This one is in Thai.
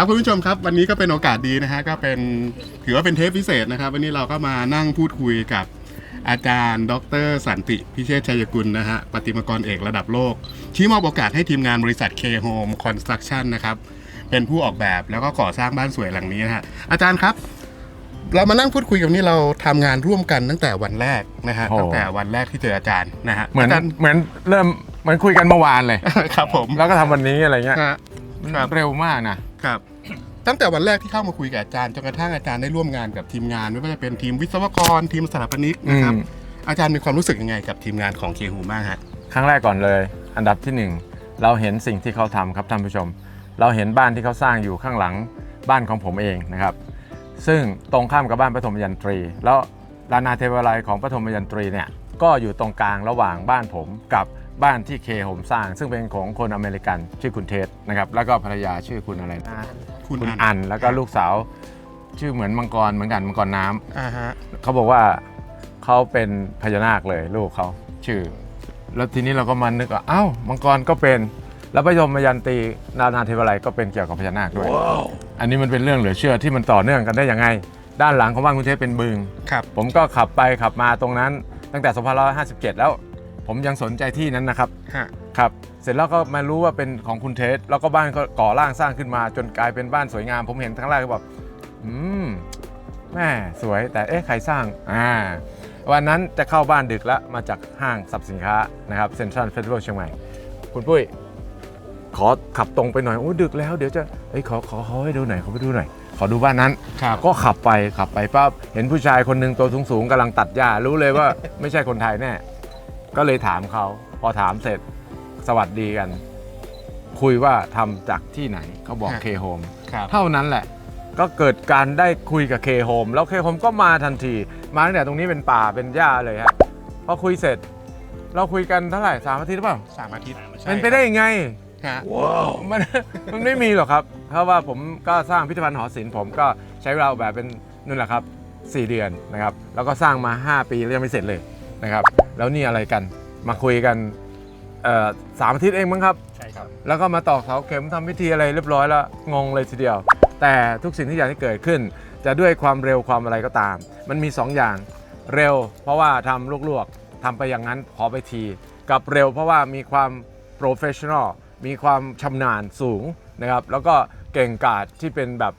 ครับคุณผู้ชมครับวันนี้ก็เป็นโอกาสดีนะฮะก็เป็นถือว่าเป็นเทปพิเศษนะครับ วันนี้เราก็มานั่งพูดคุยกับอาจารย์ ดร สันติพิเชษชัยกุลนะฮะปฏิมากรเอกระดับโลกที่มอบโอกาสให้ทีมงานบริษัท K Home Construction นะครับ เป็นผู้ออกแบบแล้วก็ก่อสร้างบ้านสวยหลังนี้นะฮะอาจารย์ครับ เรามานั่งพูดคุยกันนี่เราทำงานร่วมกันตั้งแต่วันแรกนะฮะโอ้ ตั้งแต่วันแรกที่เจออาจารย์นะฮะเหมือนาจารย์ เหมือนเริ่มเหมือนคุยกันเมื่อวานเลย ครับผมแล้วก็ทำวันนี้อะไรเงี้ยฮะครับเร็วมากนะ ครับ ตั้งแต่วันแรกที่เข้ามาคุยกับอาจารย์จนกระทั่งอาจารย์ได้ร่วมงานกับทีมงาน ไม่ว่าจะเป็นทีมวิศวกรทีมสถาปนิกนะครับ อืม อาจารย์มีความรู้สึกยังไงกับทีมงานของเคฮูบ้างฮะ ครั้งแรกก่อนเลย อันดับที่หนึ่งเราเห็นสิ่งที่เขาทำครับท่านผู้ชม เราเห็นบ้านที่เขาสร้างอยู่ข้างหลังบ้านของผมเองนะครับ ซึ่งตรงข้ามกับบ้านปฐมยันตรี แล้วลานาเทวาลัยของปฐมยันตรีเนี่ย ก็อยู่ตรงกลางระหว่างบ้านผมกับบ้านที่เคผมสร้าง ซึ่งเป็นของคนอเมริกันชื่อคุณเทสนะครับแล้วก็ภรรยาชื่อคุณอะไรนะคุณคุณอันอันแล้วก็ลูกสาว ชื่อเหมือนมังกรเหมือนกันมังกรน้ำอ่าฮะเขาบอกว่าเขาเป็นพญานาคเลยลูกเขาชื่อ แล้วทีนี้เราก็มานึกว่าอ้าวมังกรก็เป็นแล้วพระยมยันตีนานาเทวาลัยก็เป็นเกี่ยวกับพญานาคด้วย อันนี้มันเป็นเรื่องเหลือเชื่อที่มันต่อเนื่องกันได้ยังไง ด้านหลังของบ้านคุณเทพเป็นบึง ครับ ผมก็ขับไปขับมาตรงนั้น ตั้งแต่2557 แล้ว ผมยังสนใจที่นั้นนะครับ ฮะ ครับเสร็จแล้วก็มารู้ว่าเป็นของคุณเทส แล้วก็บ้านก็ก่อร่างสร้างขึ้นมา จนกลายเป็นบ้านสวยงาม ผมเห็นครั้งแรกก็แบบอืมแม่สวยแต่เอ๊ะใครสร้างอ่าวันนั้นจะเข้าบ้านดึกแล้วมาจากห้างสรรพสินค้านะครับเซ็นทรัลเฟสติวัลเชียงใหม่ คุณปุ้ย ขอขับตรงไปหน่อยโอ้ดึกแล้วเดี๋ยวจะเอ้ยขอขอขอให้ดูหน่อยขอไปดูหน่อย ขอดูบ้านนั้น ครับ ก็ขับไปขับไปปั๊บเห็นผู้ชายคนหนึ่งตัวสูงๆกำลังตัดหญ้ารู้เลยว่า ไม่ใช่คนไทยแน่ ก็เลยถามเขา พอถามเสร็จสวัสดีกัน คุยว่าทำจากที่ไหนเขาบอกฮะ เคโฮม ครับ เท่านั้นแหละก็เกิดการได้คุยกับเคโฮมแล้วเคโฮมก็มาทันที มาตั้งแต่ตรงนี้เป็นป่าเป็นหญ้าเลยฮะพอคุยเสร็จ เราคุยกันเท่าไหร่สามอาทิตย์หรือเปล่าสามอาทิตย์เป็นไปได้ยังไง ฮะมันมันไม่มีหรอกครับ เพราะว่าผมก็สร้างพิพิธภัณฑ์หอศิลป์ผมก็ใช้เวลาออกแบบเป็นนั่นแหละครับ 4 เดือนนะครับ แล้วก็สร้างมา 5 ปีแล้วยังไม่เสร็จเลยนะครับ แล้วนี่อะไรกันมาคุยกันเอ่อสามอาทิตย์เองมั้งครับ ใช่ครับ แล้วก็มาตอกเสาเข็มทำพิธีอะไรเรียบร้อยแล้วงงเลยทีเดียว แต่ทุกสิ่งที่อย่างที่เกิดขึ้น จะด้วยความเร็วความอะไรก็ตาม มันมี 2 อย่างเร็ว เพราะว่าทำลวกๆทำไปอย่างนั้นขอไปที กับเร็วเพราะว่ามีความโปรเฟชชั่นอล มีความชำนาญสูงนะครับแล้วก็เก่งกาจที่เป็นแบบ